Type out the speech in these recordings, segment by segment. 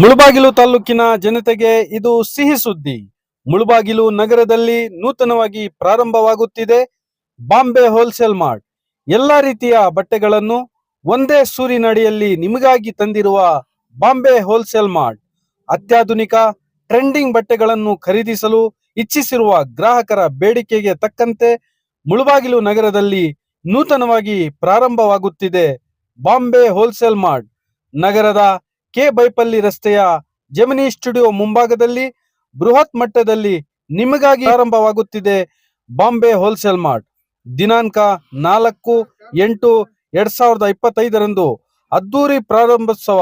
ಮುಳುಬಾಗಿಲು ತಾಲೂಕಿನ ಜನತೆಗೆ ಇದು ಸಿಹಿ ಸುದ್ದಿ. ಮುಳುಬಾಗಿಲು ನಗರದಲ್ಲಿ ನೂತನವಾಗಿ ಪ್ರಾರಂಭವಾಗುತ್ತಿದೆ. Bombay wholesale mart. ಎಲ್ಲಾ ರೀತಿಯ ಬಟ್ಟೆಗಳನ್ನು ಒಂದೇ ಸೂರಿನಡಿಯಲ್ಲಿ ನಿಮಗಾಗಿ ತಂದಿರುವ ಬಾಂಬೆ ಹೋಲ್ಸೇಲ್ ಮಾರ್ಟ್. ಅತ್ಯಾಧುನಿಕ ಟ್ರೆಂಡಿಂಗ್ ಬಟ್ಟೆಗಳನ್ನು ಖರೀದಿಸಲು ಇಚ್ಛಿಸಿರುವ ಗ್ರಾಹಕರ ಬೇಡಿಕೆಗೆ ತಕ್ಕಂತೆ ಮುಳಬಾಗಿಲು ನಗರದಲ್ಲಿ ನೂತನವಾಗಿ ಪ್ರಾರಂಭವಾಗುತ್ತಿದೆ ಬಾಂಬೆ ಹೋಲ್ಸೇಲ್ ಮಾರ್ಟ್. ನಗರದ ಕೆ ಬೈಪಲ್ಲಿ ರಸ್ತೆಯ ಜೆಮಿನಿ ಸ್ಟುಡಿಯೋ ಮುಂಭಾಗದಲ್ಲಿ ಬೃಹತ್ ಮಟ್ಟದಲ್ಲಿ ನಿಮಗಾಗಿ ಆರಂಭವಾಗುತ್ತಿದೆ ಬಾಂಬೆ ಹೋಲ್ಸೇಲ್ ಮಾರ್ಟ್. ದಿನಾಂಕ ನಾಲ್ಕು ಎಂಟು ಎರಡ್ ಸಾವಿರದ ಇಪ್ಪತ್ತೈದರಂದು ಅದ್ದೂರಿ ಪ್ರಾರಂಭೋತ್ಸವ,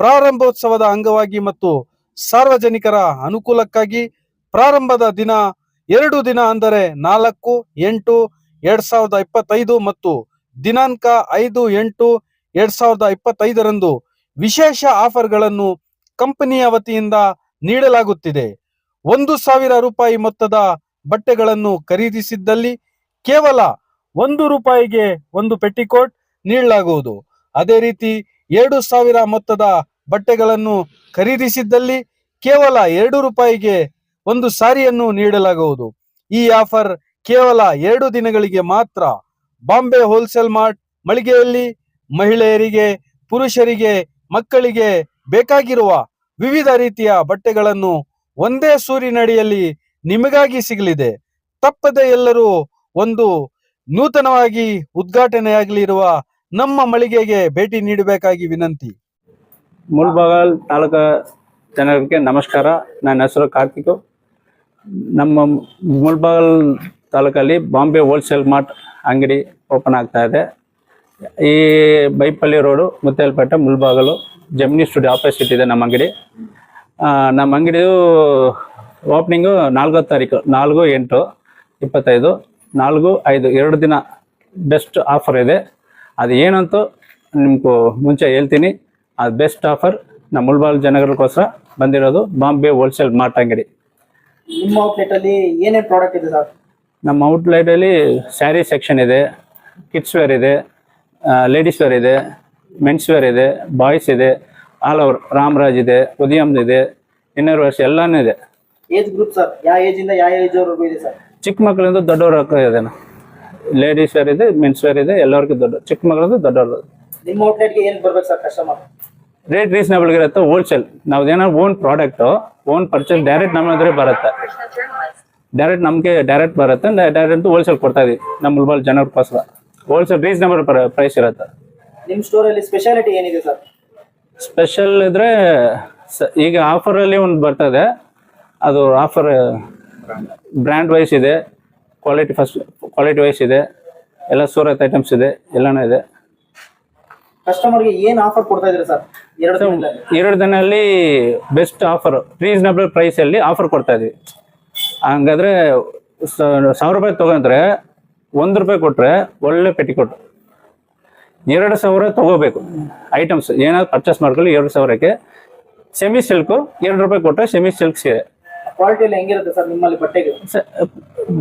ಪ್ರಾರಂಭೋತ್ಸವದ ಅಂಗವಾಗಿ ಮತ್ತು ಸಾರ್ವಜನಿಕರ ಅನುಕೂಲಕ್ಕಾಗಿ ಪ್ರಾರಂಭದ ದಿನ ಎರಡು ದಿನ ಅಂದರೆ ನಾಲ್ಕು ಎಂಟು ಎರಡ್ ಸಾವಿರದ ಇಪ್ಪತ್ತೈದು ಮತ್ತು ದಿನಾಂಕ ಐದು ಎಂಟು ಎರಡ್ ಸಾವಿರದ ಇಪ್ಪತ್ತೈದರಂದು ವಿಶೇಷ ಆಫರ್ಗಳನ್ನು ಕಂಪನಿಯ ವತಿಯಿಂದ ನೀಡಲಾಗುತ್ತಿದೆ. ಒಂದು ಸಾವಿರ ರೂಪಾಯಿ ಮೊತ್ತದ ಬಟ್ಟೆಗಳನ್ನು ಖರೀದಿಸಿದ್ದಲ್ಲಿ ಕೇವಲ ಒಂದು ರೂಪಾಯಿಗೆ ಒಂದು ಪೆಟ್ಟಿಕೋಟ್ ನೀಡಲಾಗುವುದು. ಅದೇ ರೀತಿ ಎರಡು ಸಾವಿರ ಮೊತ್ತದ ಬಟ್ಟೆಗಳನ್ನು ಖರೀದಿಸಿದ್ದಲ್ಲಿ ಕೇವಲ ಎರಡು ರೂಪಾಯಿಗೆ ಒಂದು ಸಾರಿಯನ್ನು ನೀಡಲಾಗುವುದು. ಈ ಆಫರ್ ಕೇವಲ ಎರಡು ದಿನಗಳಿಗೆ ಮಾತ್ರ. ಬಾಂಬೆ ಹೋಲ್ಸೇಲ್ ಮಾರ್ಟ್ ಮಳಿಗೆಯಲ್ಲಿ ಮಹಿಳೆಯರಿಗೆ, ಪುರುಷರಿಗೆ ಮಕ್ಕಳಿಗೆ ಬೇಕಾಗಿರುವ ವಿವಿಧ ರೀತಿಯ ಬಟ್ಟೆಗಳನ್ನು ಒಂದೇ ಸೂರಿನಡಿಯಲ್ಲಿ ನಿಮಗಾಗಿ ಸಿಗಲಿದೆ. ತಪ್ಪದೆ ಎಲ್ಲರೂ ಒಂದು ನೂತನವಾಗಿ ಉದ್ಘಾಟನೆಯಾಗಲಿರುವ ನಮ್ಮ ಮಳಿಗೆಗೆ ಭೇಟಿ ನೀಡಬೇಕಾಗಿ ವಿನಂತಿ. ಮುಲ್ಬಾಗಲ್ ತಾಲೂಕ ಜನರಿಗೆ ನಮಸ್ಕಾರ. ನನ್ನ ಹೆಸರು ಕಾರ್ತಿಕ್. ನಮ್ಮ ಮುಲ್ಬಾಗಲ್ ತಾಲೂಕಲ್ಲಿ ಬಾಂಬೆ ಹೋಲ್ಸೇಲ್ ಮಾರ್ಟ್ ಅಂಗಡಿ ಓಪನ್ ಆಗ್ತಾ ಇದೆ. ಈ Baipalli road Muthyalpet Mulbagal Gemini studio opposite ಇದೆ ನಮ್ಮ ಅಂಗಡಿ. ನಮ್ಮ ಅಂಗಡಿಯು ಓಪನಿಂಗು ನಾಲ್ಕೋ ತಾರೀಕು ನಾಲ್ಕು ಎಂಟು ಇಪ್ಪತ್ತೈದು ನಾಲ್ಕು ಐದು ಎರಡು ದಿನ ಬೆಸ್ಟ್ ಆಫರ್ ಇದೆ. ಅದು ಏನಂತೂ ನಿಮ್ಗೆ ಮುಂಚೆ ಹೇಳ್ತೀನಿ ಅದು ಬೆಸ್ಟ್ ಆಫರ್ ನಮ್ಮ ಮುಳ್ಬಾಲ್ ಜನಗಳಿಗೋಸ್ಕರ ಬಂದಿರೋದು ಬಾಂಬೆ ಹೋಲ್ಸೇಲ್ ಮಾರ್ಟ್ ಅಂಗಡಿ. ನಿಮ್ಮ ಔಟ್ಲೆಟಲ್ಲಿ ಏನೇನು ಏನೇನ್ ಪ್ರಾಡಕ್ಟ್ ಇದೆ ಸರ್? ನಮ್ಮ ಔಟ್ಲೆಟಲ್ಲಿ ಸ್ಯಾರಿ ಸೆಕ್ಷನ್ ಇದೆ ಕಿಡ್ಸ್ ವೇರ್ ಇದೆ ಲೇಡೀಸ್ ವೇರ್ ಇದೆ ಮೆನ್ಸ್ ವೇರ್ ಇದೆ ಬಾಯ್ಸ್ ಇದೆ ಆಲ್ ಓವರ್ ರಾಮರಾಜ್ ಇದೆ ಉದಯಮ್ ಇದೆ ಇನ್ನರ್ ವರ್ಷ ಎಲ್ಲಾನು ಇದೆ. ಏಜ್ ಗ್ರೂಪ್ ಸರ್ ಯಾವ ಏಜ್ ಇಂದ ಯಾವ ಏಜ್ ಇದೆ ಸರ್ ಚಿಕ್ಕ ಮಕ್ಕಳಿಂದ ದೊಡ್ಡವ್ರ ಇದೆ ಲೇಡೀಸ್ ವೇರ್ ಇದೆ ಮೆನ್ಸ್ ವೇರ್ ಇದೆ ಎಲ್ಲರಿಗೂ ದೊಡ್ಡ ಚಿಕ್ಕ ಮಕ್ಕಳಿಂದ ದೊಡ್ಡವ್ರದ್ದು. ನಿಮ್ಮ ಔಟ್ಲೆಟ್ಗೆ ಏನು ಬರ್ಬೇಕು ಸರ್ ಕಸ್ಟಮರ್ ರೇಟ್ ರೀಸನಬಲ್ ಇರುತ್ತೆ ಹೋಲ್ಸೇಲ್ ಏನೋ own product own purchase direct ನಮ್ಮ ಹತ್ರ ಬರುತ್ತೆ. ಡೈರೆಕ್ಟ್ ನಮಗೆ ಡೈರೆಕ್ಟ್ ಬರುತ್ತೆ ಡೈರೆಕ್ಟ್ ಹೋಲ್ಸೇಲ್ ಕೊಡ್ತಾ ಇದೀವಿ ನಮ್ಮ ಜನರ ಜನರಿಗೋಸ್ಕರ ಹೋಲ್ಸೇಲ್ ರೀಸನಬಲ್ ಪ್ರೈಸ್ ಇರುತ್ತೆ. ನಿಮ್ಮ ಸ್ಟೋರ್ ಅಲ್ಲಿ ಸ್ಪೆಷಾಲಿಟಿ ಏನಿದೆ ಸರ್ ಸ್ಪೆಷಲ್ ಇದ್ರೆ ಸ- ಈಗ ಆಫರಲ್ಲಿ ಒಂದು ಬರ್ತದೆ. ಅದು ಆಫರ್ ಬ್ರ್ಯಾಂಡ್ ವೈಸ್ ಇದೆ ಕ್ವಾಲಿಟಿ ಫಸ್ಟ್ ಕ್ವಾಲಿಟಿ ವೈಸ್ ಇದೆ ಎಲ್ಲ ಸೂರತ್ ಐಟಮ್ಸ್ ಇದೆ ಎಲ್ಲನೂ ಇದೆ. ಕಸ್ಟಮರ್ಗೆ ಏನು ಆಫರ್ ಕೊಡ್ತಾ ಇದ್ರೆ ಸರ್ ಎರಡು ದಿನದಲ್ಲಿ. ಎರಡು ದಿನಲ್ಲಿ ಬೆಸ್ಟ್ ಆಫರ್ ರೀಸನಬಲ್ ಪ್ರೈಸಲ್ಲಿ ಆಫರ್ ಕೊಡ್ತಾ ಇದೀವಿ. ಹಂಗಾದ್ರೆ ಸ- ಸಾವಿರ ರೂಪಾಯಿ ತಗೊಂಡ್ರೆ ಒಂದು ರೂಪಾಯಿ ಕೊಟ್ರೆ ಒಳ್ಳೆ ಪೆಟಿಕೋಟ್ ಎರಡು ಸಾವಿರ ತಗೋಬೇಕು. ಐಟಮ್ಸ್ ಏನಾದ್ರು ಪರ್ಚೇಸ್ ಮಾಡ್ಕೊಳ್ಳಿ ಎರಡು ಸಾವಿರಕ್ಕೆ. ಸೆಮಿ ಸಿಲ್ಕು ಎರಡು ರೂಪಾಯಿ ಕೊಟ್ಟರೆ ಸೆಮಿ ಸಿಲ್ಕ್ ಸೀರೆ.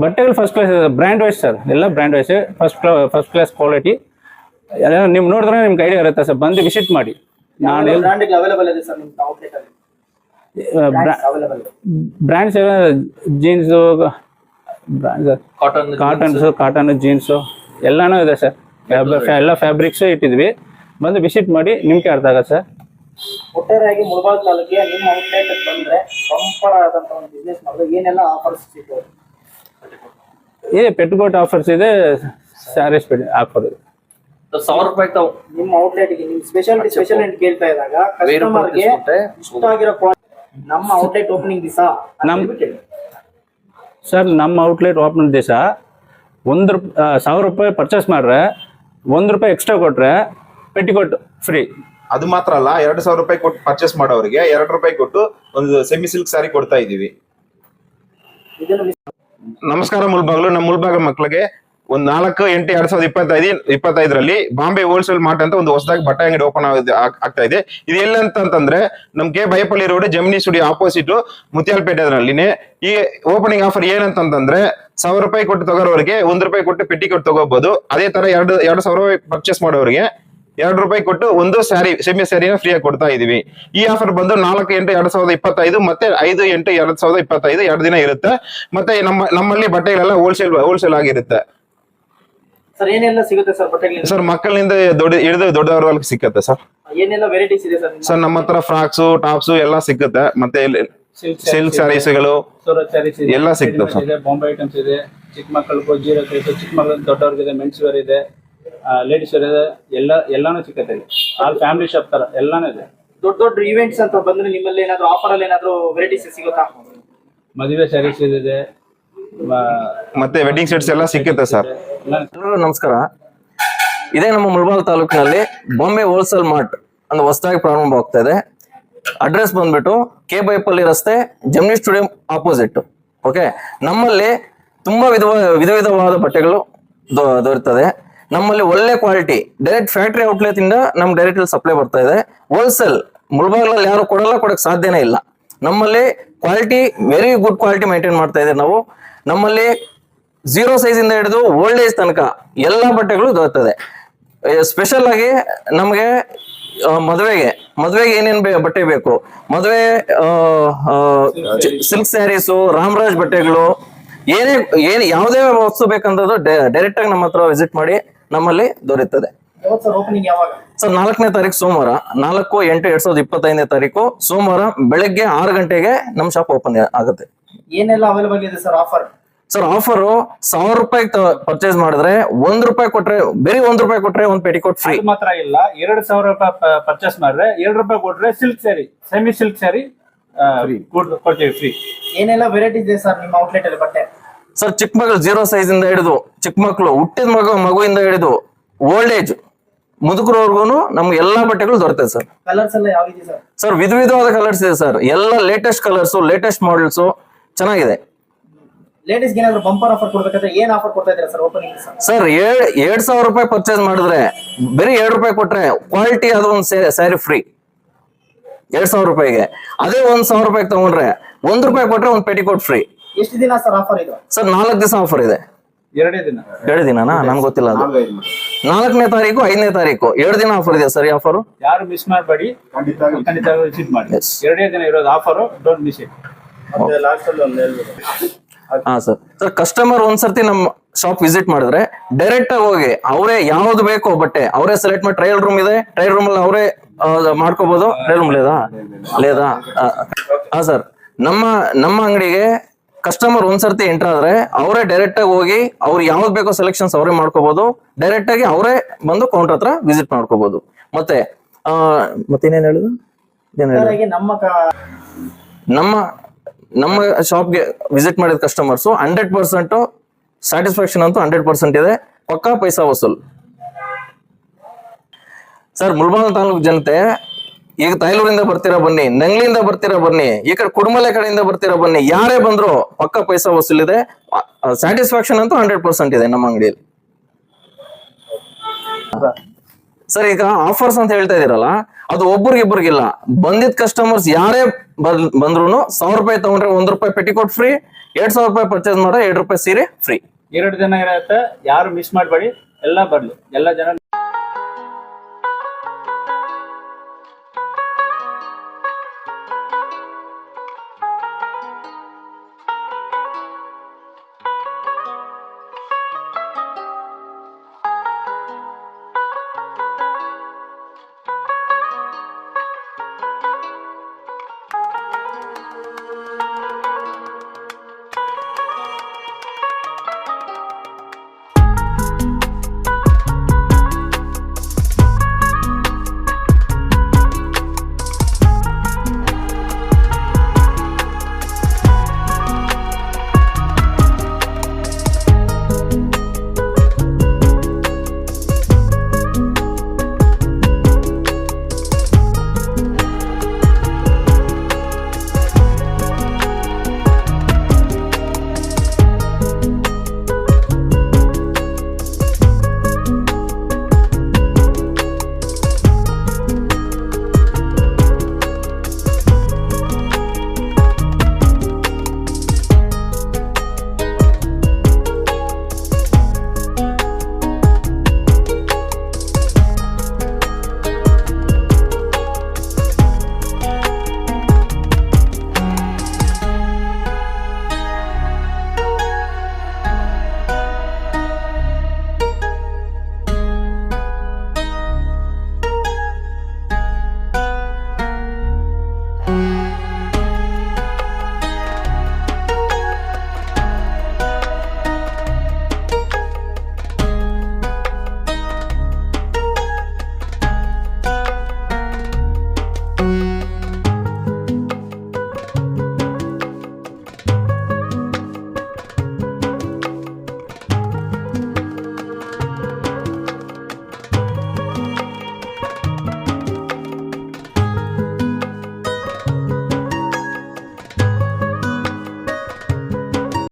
ಬಟ್ಟೆಗಳು? First class brand wise sir. ಎಲ್ಲ brand wise first first class quality ನೀವು ನೋಡಿದ್ರೆ ನಿಮ್ಗೆ ಐಡಿಯಾ ಇರುತ್ತೆ ಸರ್. ಬಂದು ವಿಸಿಟ್ ಮಾಡಿ. ನಾನು ನಿಮ್ brands jeans cotton cottons cotton jeans ಎಲ್ಲಾನು ಇದೆ ಸರ್ ಎಲ್ಲ ಫ್ಯಾಬ್ರಿಕ್ಸು ಇಟ್ಟಿದ್ವಿ. ಬಂದು ವಿಸಿಟ್ ಮಾಡಿ ನಿಮ್ಗೆ ಅರ್ಥ ಆಗತ್ತೆ ಸರ್ ಒಟ್ಟಾರೆಯಾಗಿ ಮುಳಬಾಗ್ ತಾಲೂಕಿಗೆ ನಿಮ್ಮ ಔಟ್ಲೆಟ್ ಬಂದ್ರೆ ಬಂಪರ್ ಆದಂತ ಒಂದು ಬಿಸ್ನೆಸ್ ಮಾಡಿದ್ರೆ ಏನೆಲ್ಲ ಆಫರ್ಸ್ ಸಿಗ್ತವೆ ಇದೆ ಪೆಟ್ಕೋಟ್ ಆಫರ್ಸ್ ಇದೆ ಸ್ಯಾರೀಸ್ ಆಫರ್ ಇದೆ ಸಾವಿರ ರೂಪಾಯಿ ತಾವು. ನಿಮ್ಮ ಔಟ್ಲೆಟ್ಗೆ ನಿಮ್ ಸ್ಪೆಷಾಲಿಟಿ ಸ್ಪೆಷಲ್ ಅಂತ ಕೇಳ್ತಾ ಇದ್ದಾಗ ಕಸ್ಟಮರ್ಗೆ ಇಷ್ಟ ಆಗಿರೋ ನಮ್ಮ ಔಟ್ಲೆಟ್ ಓಪನಿಂಗ್ ದಿವಸ ನಮ್- ಸರ್ ನಮ್ಮ ಔಟ್ಲೆಟ್ ಓಪನ್ ದಿವಸ ಒಂದು ರೂಪ್ ಸಾವಿರ ರೂಪಾಯಿ ಪರ್ಚೇಸ್ ಮಾಡ್ರೆ ಒಂದು ರೂಪಾಯಿ ಎಕ್ಸ್ಟ್ರಾ ಕೊಟ್ರೆ ಪೆಟ್ಟಿಕೋಟ್ ಫ್ರೀ ಅದು ಮಾತ್ರ ಅಲ್ಲ ಎರಡು ಸಾವಿರ ರೂಪಾಯಿ ಕೊಟ್ಟು ಪರ್ಚೇಸ್ ಮಾಡೋರಿಗೆ ಎರಡು ರೂಪಾಯಿ ಕೊಟ್ಟು ಒಂದು ಸೆಮಿ ಸಿಲ್ಕ್ ಸಾರಿ ಕೊಡ್ತಾ ಇದೀವಿ ನಮಸ್ಕಾರ ಮುಲ್ಬಾಗ್ಲು. ನಮ್ಮ ಮುಲ್ಬಾಗ ಮಕ್ಕಳಿಗೆ ಒಂದ್ ನಾಲ್ಕು ಎಂಟು ಎರಡ್ ಸಾವಿರದ ಇಪ್ಪತ್ತೈದು, ಇಪ್ಪತ್ತೈದರಲ್ಲಿ ಬಾಂಬೆ ಹೋಲ್ಸೇಲ್ ಮಾರ್ಟ್ ಅಂತ ಒಂದು ಹೊಸದಾಗಿ ಬಟ್ಟೆ ಅಂಗಡಿ ಓಪನ್ ಆಗ್ತಾ ಇದೆ. ಇದು ಎಲ್ಲಂತಂದ್ರೆ ನಮ್ K Baipalli road Gemini studio opposite ಮುತ್ಯಾಲಪೇಟೆನಲ್ಲಿನೇ ಈ ಓಪನಿಂಗ್ ಆಫರ್ ಏನಂತಂದ್ರೆ ಸಾವಿರ ರೂಪಾಯಿ ಕೊಟ್ಟು ತಗೋರೋರಿಗೆ, ಒಂದ್ ರೂಪಾಯಿ ಕೊಟ್ಟು ಪೆಟ್ಟಿ ಕೊಟ್ಟು ತಗೋಬಹುದು ಅದೇ ತರ ಎರಡು ಎರಡು ಸಾವಿರ ರೂಪಾಯಿ ಪರ್ಚೇಸ್ ಮಾಡೋರಿಗೆ ಎರಡು ರೂಪಾಯಿ ಕೊಟ್ಟು ಒಂದು ಸ್ಯಾರಿ ಸೆಮಿ ಸ್ಯಾರಿನ ಫ್ರೀಯಾಗಿ ಕೊಡ್ತಾ ಇದೀವಿ. ಈ ಆಫರ್ ಬಂದು ನಾಲ್ಕು ಎಂಟು ಎರಡ್ ಸಾವಿರದ ಇಪ್ಪತ್ತೈದು ಮತ್ತೆ ಐದು ಎಂಟು ಎರಡ್ ಸಾವಿರದ ಇಪ್ಪತ್ತೈದು, ಎರಡು ದಿನ ಇರುತ್ತೆ. ಮತ್ತೆ ನಮ್ಮ, ನಮ್ಮಲ್ಲಿ ಬಟ್ಟೆಗಳೆಲ್ಲ ಹೋಲ್ಸೇಲ್ ಹೋಲ್ಸೇಲ್ ಆಗಿರುತ್ತೆ. ಸರ್ ಏನೆಲ್ಲ ಸಿಗುತ್ತೆ ಸರ್ ಬಟ್ಟೆಗಳು ಸರ್ ಮಕ್ಕಳಿಂದ ದೊಡ್ಡ ಹಿಡಿದು ಸಿಗುತ್ತೆ ಸಿಕ್ಕತ್ತೆ ಸರ್ ಏನೆಲ್ಲ ವೆರೈಟೀಸ್ ಇದೆ ಸರ್ ಸರ್ ನಮ್ಮ ಹತ್ರ ಫ್ರಾಕ್ಸ್ ಟಾಪ್ಸ್ ಎಲ್ಲ ಸಿಕ್ಕತ್ತೆ ಮತ್ತೆ ಸಿಲ್ಕ್ ಸ್ಯಾರೀಸ್ಗಳು ಎಲ್ಲ ಸಿಗ್ತವೆ ಸರ್. ಇದೆ ಬಾಂಬೆ ಐಟಮ್ಸ್ ಇದೆ. ಚಿಕ್ಕ ಮಕ್ಕಳಿಗೂ ಜೀರೋ ಸೈಸ್ ಚಿಕ್ಕ ಮಕ್ಕಳು ದೊಡ್ಡವ್ರಿಗೆ ಮೆನ್ಸ್ ವೇರ್ ಇದೆ ಲೇಡೀಸ್ ವೇರ್ ಇದೆ ಎಲ್ಲ ಎಲ್ಲಾನು ಸಿಕ್ಕತ್ತೆ ಇಲ್ಲಿ. ಆಲ್ ಫ್ಯಾಮಿಲಿ ಶಾಪ್ ತರ ಎಲ್ಲಾನು ಇದೆ. ದೊಡ್ಡ ದೊಡ್ಡ ಇವೆಂಟ್ಸ್ ಅಂತ ಬಂದ್ರೆ ನಿಮ್ಮಲ್ಲಿ ಏನಾದ್ರು ಆಫರ್ ಅಲ್ಲಿ ಏನಾದ್ರು ವೆರೈಟೀಸ್ ಸಿಗುತ್ತಾ? ಮದುವೆ ಸ್ಯಾರೀಸ್ ಇದೆ. ಮತ್ತೆ ವೆಡ್ಡಿಂಗ್ ಸೆಟ್ಸ್ ಎಲ್ಲ ಸಿಕ್ಕುತ್ತೆ ಸರ್ ನಮಸ್ಕಾರ. ಇದೇ ನಮ್ಮ ಮುಳಬಾಲ್ ತಾಲೂಕಿನಲ್ಲಿ ಬಾಂಬೆ ಹೋಲ್ಸೇಲ್ ಮಾರ್ಟ್ ಅಂದ್ರೆ ಹೊಸದಾಗಿ ಪ್ರಾರಂಭ ಆಗ್ತಾ ಇದೆ. ಅಡ್ರೆಸ್ ಬಂದ್ಬಿಟ್ಟು ಕೆ ಬೈಪಲ್ಲಿ ರಸ್ತೆ ಜಮ್ನಿ ಸ್ಟುಡಿಯಂ ಆಪೋಸಿಟ್ ಓಕೆ ನಮ್ಮಲ್ಲಿ ತುಂಬಾ ವಿಧ ವಿಧ ವಿಧವಾದ ಬಟ್ಟೆಗಳು ದೊರೆತದೆ ನಮ್ಮಲ್ಲಿ ಒಳ್ಳೆ ಕ್ವಾಲಿಟಿ ಡೈರೆಕ್ಟ್ ಫ್ಯಾಕ್ಟ್ರಿ ಔಟ್ಲೆಟ್ ಇಂದ ನಮ್ಗೆ ಡೈರೆಕ್ಟ್ ಸಪ್ಲೈ ಬರ್ತಾ ಇದೆ. ಹೋಲ್ಸೇಲ್ ಮುಳಬಾಗ್ಲಲ್ಲಿ ಯಾರು ಕೊಡಲ್ಲ ಕೊಡಕ್ ಸಾಧ್ಯನೇ ಇಲ್ಲ. ನಮ್ಮಲ್ಲಿ quality very good quality maintain ಮಾಡ್ತಾ ಇದೆ ನಾವು. ನಮ್ಮಲ್ಲಿ ಜೀರೋ ಸೈಜ್ ಇಂದ ಹಿಡಿದು ಓಲ್ಡ್ ಏಜ್ ತನಕ ಎಲ್ಲ ಬಟ್ಟೆಗಳು ದೊರೆತದೆ. ಸ್ಪೆಷಲ್ ಆಗಿ ನಮಗೆ ಮದುವೆಗೆ ಮದುವೆಗೆ ಏನೇನ್ ಬಟ್ಟೆ ಬೇಕು? ಮದುವೆ ಸಿಲ್ಕ್ ಸ್ಯಾರೀಸು ರಾಮರಾಜ್ ಬಟ್ಟೆಗಳು ಏನೇ ಏನ್ ಯಾವುದೇ ವಸ್ತು ಬೇಕಂತದ್ದು ಡೈರೆಕ್ಟ್ ಆಗಿ ನಮ್ಮ ಹತ್ರ ವಿಸಿಟ್ ಮಾಡಿ ನಮ್ಮಲ್ಲಿ ದೊರೆಯುತ್ತದೆ. ಸರ್ ನಾಲ್ಕನೇ ತಾರೀಕು ಸೋಮವಾರ. ನಾಲ್ಕು ಎಂಟು ಎರಡ್ ಸಾವಿರದ ಇಪ್ಪತ್ತೈದನೇ ತಾರೀಕು ಸೋಮವಾರ ಬೆಳಗ್ಗೆ ಆರು ಗಂಟೆಗೆ ನಮ್ಮ ಶಾಪ್ ಓಪನ್ ಆಗುತ್ತೆ. ಏನೆಲ್ಲ ಅವೈಲೇಬಲ್ ಇದೆ ಸರ್ ಆಫರ್ ಸರ್ ಆಫರ್ ಸಾವಿರ ರೂಪಾಯಿ ಪರ್ಚೇಸ್ ಮಾಡಿದ್ರೆ ಒಂದ್ ರೂಪಾಯಿ ಕೊಟ್ರೆ ಬರೀ ಒಂದ್ ರೂಪಾಯಿ ಕೊಟ್ರೆ ಒಂದ್ ಪೆಟಿಕೋಟ್ ಫ್ರೀ ಮಾತ್ರ ಇಲ್ಲ. ಎರಡು ಸಾವಿರ ರೂಪಾಯಿ ಪರ್ಚೇಸ್ ಮಾಡಿದ್ರೆ ಎರಡು ರೂಪಾಯಿ ಕೊಟ್ರೆ silk sari semi silk sari ಕೊಡ್ತೀವಿ ಫ್ರೀ ಏನೆಲ್ಲ ವೆರೈಟಿ ಇದೆ ಸರ್ ನಿಮ್ಮ ಔಟ್ಲೆಟ್ ಅಲ್ಲಿ ಬಟ್ಟೆ? ಸರ್ ಚಿಕ್ಕ ಮಗಳು ಜೀರೋ ಸೈಜ್ ಇಂದ ಹಿಡಿದು ಚಿಕ್ಕ ಮಕ್ಕಳು ಹುಟ್ಟಿದ ಮಗು ಮಗುವಿಂದ ಹಿಡಿದು ಓಲ್ಡ್ ಏಜ್ ಮುದುಕರವರೆಗೂ ನಮ್ಗೆ ಎಲ್ಲಾ ಬಟ್ಟೆಗಳು ದೊರೆತದೆ ಸರ್ ಕಲರ್ಸ್ ಎಲ್ಲ ಯಾವ ಇದೆ ಸರ್ ಸರ್ ವಿಧ ವಿಧವಾದ ಕಲರ್ಸ್ ಇದೆ ಸರ್ ಎಲ್ಲ ಲೇಟೆಸ್ಟ್ ಕಲರ್ಸ್ ಲೇಟೆಸ್ಟ್ ಮಾಡೆಲ್ಸ್ ಚೆನ್ನಾಗಿದೆ. ಲೇಡೀಸ್ಗೆ ಏನಾದ್ರು ಬಂಪರ್ ಆಫರ್ ಕೊಡ್ಬೇಕಂದ್ರೆ ಏನ್ ಆಫರ್ ಕೊಡ್ತಾ ಇದ್ದೀರಾ ಸರ್ ಓಪನಿಂಗ್ ಸರ್ ಸರ್ ಏಳ್ ಎರಡ್ ಸಾವಿರ ರೂಪಾಯಿ ಪರ್ಚೇಸ್ ಮಾಡಿದ್ರೆ ಬರೀ ಎರಡ್ ರೂಪಾಯಿ ಕೊಟ್ರೆ ಕ್ವಾಲಿಟಿ ಅದು ಒಂದು ಸ್ಯಾರಿ ಫ್ರೀ ಎರಡ್ ಸಾವಿರ ರೂಪಾಯಿಗೆ. ಅದೇ ಒಂದ್ ಸಾವಿರ ರೂಪಾಯಿ ತಗೊಂಡ್ರೆ ಒಂದ್ ರೂಪಾಯಿ ಕೊಟ್ರೆ ಒಂದ್ ಪೆಟಿಕೋಟ್ ಫ್ರೀ ಎಷ್ಟು ದಿನ ಸರ್ ಆಫರ್ ಇದು? ಸರ್ ನಾಲ್ಕು ದಿವಸ ಆಫರ್ ಇದೆ. ಎರಡೇ ದಿನ. ಎರಡು ದಿನನಾ? ನನ್ಗೆ ಗೊತ್ತಿಲ್ಲ ಅದು. ನಾಲ್ಕನೇ ತಾರೀಕು ಐದನೇ ತಾರೀಕು. ಎರಡು ದಿನ ಆಫರ್ ಇದೆ ಸರ್ ಆಫರ್ ಯಾರು ಮಿಸ್ ಮಾಡಬೇಡಿ ಖಂಡಿತ ವಿಸಿಟ್ ಮಾಡಿ. ಎರಡೇ ದಿನ ಇರೋದು ಆಫರ್ ಡೋಂಟ್ ಮಿಸ್ ಇಟ್ ಹಾ ಸರ್ ಸರ್ ಕಸ್ಟಮರ್ ಒಂದ್ಸರ್ತಿ ನಮ್ಮ ಶಾಪ್ ವಿಸಿಟ್ ಮಾಡಿದ್ರೆ ಡೈರೆಕ್ಟ್ ಆಗಿ ಹೋಗಿ ಅವರೇ ಯಾವ್ದು ಬೇಕೋ ಬಟ್ಟೆ ಅವರೇ ಸೆಲೆಕ್ಟ್ ಮಾಡಿ ಟ್ರಯಲ್ ರೂಮ್ ಇದೆ ಟ್ರಯಲ್ ರೂಮ್ ಅಲ್ಲಿ ಅವರೇ ಮಾಡ್ಕೋಬಹುದು ಟ್ರಯಲ್ ರೂಮ್ ಲೇದಾ ಲೇದಾ ಹಾ ಸರ್ ನಮ್ಮ ನಮ್ಮ ಅಂಗಡಿಗೆ ಕಸ್ಟಮರ್ ಒಂದ್ಸರ್ತಿ ಎಂಟರ್ ಆದ್ರೆ ಅವರೇ ಡೈರೆಕ್ಟ್ ಆಗಿ ಹೋಗಿ ಅವ್ರು ಯಾವ್ದು ಬೇಕೋ ಸೆಲೆಕ್ಷನ್ಸ್ ಅವರೇ ಮಾಡ್ಕೋಬಹುದು ಡೈರೆಕ್ಟ್ ಆಗಿ ಅವರೇ ಬಂದು ಕೌಂಟರ್ ಹತ್ರ ವಿಸಿಟ್ ಮಾಡ್ಕೋಬಹುದು ಮತ್ತೆ ಮತ್ತೇನೇನು ಹೇಳುದು? ನಮ್ಮ ನಮ್ಮ ನಮ್ಮ ಶಾಪ್ಗೆ ವಿಸಿಟ್ ಮಾಡಿದ ಕಸ್ಟಮರ್ಸ್ ಹಂಡ್ರೆಡ್ ಪರ್ಸೆಂಟ್ ಸ್ಯಾಟಿಸ್ಫ್ಯಾಕ್ಷನ್ ಅಂತೂ ಹಂಡ್ರೆಡ್ ಪರ್ಸೆಂಟ್ ಇದೆ. ಪಕ್ಕಾ ಪೈಸಾ ವಸೂಲ್. ಸರ್ ಮುಲ್ಬಾಗ ತಾಲೂಕು ಜನತೆ, ಈಗ ತೈಲೂರಿಂದ ಬರ್ತೀರಾ ಬನ್ನಿ ನಂಗ್ಲಿಂದ ಬರ್ತೀರಾ ಬನ್ನಿ, ಈ ಕಡೆ ಕುಡುಮಲೆ ಕಡೆಯಿಂದ ಬರ್ತೀರಾ ಬನ್ನಿ, ಯಾರೇ ಬಂದ್ರು ಪಕ್ಕಾ ಪೈಸಾ ವಸೂಲ್ ಇದೆ. ಸ್ಯಾಟಿಸ್ಫ್ಯಾಕ್ಷನ್ ಅಂತೂ ಹಂಡ್ರೆಡ್ ಪರ್ಸೆಂಟ್ ಇದೆ ನಮ್ಮ ಅಂಗಡಿಯಲ್ಲಿ. ಸರ್ ಈಗ ಆಫರ್ಸ್ ಅಂತ ಹೇಳ್ತಾ ಇದೀರಲ್ಲ ಅದು ಒಬ್ರಿಗಿಬ್ರಿಗಿಲ್ಲ. ಬಂದಿದ್ ಕಸ್ಟಮರ್ಸ್ ಯಾರೇ ಬಂದ್ರು ಸಾವಿರ ರೂಪಾಯಿ ತಗೊಂಡ್ರೆ ಒಂದ್ ರೂಪಾಯಿ ಪೆಟಿಕೋಟ್ ಫ್ರೀ ಎರಡ್ ಸಾವಿರ ರೂಪಾಯಿ ಪರ್ಚೇಸ್ ಮಾಡ್ರೆ ಎರಡ್ ರೂಪಾಯಿ ಸೀರೆ ಫ್ರೀ ಎರಡು ದಿನ ಇರತ್ತೆ, ಯಾರು ಮಿಸ್ ಮಾಡಬೇಡಿ, ಎಲ್ಲ ಬರ್ಲಿ. ಎಲ್ಲ ಜನ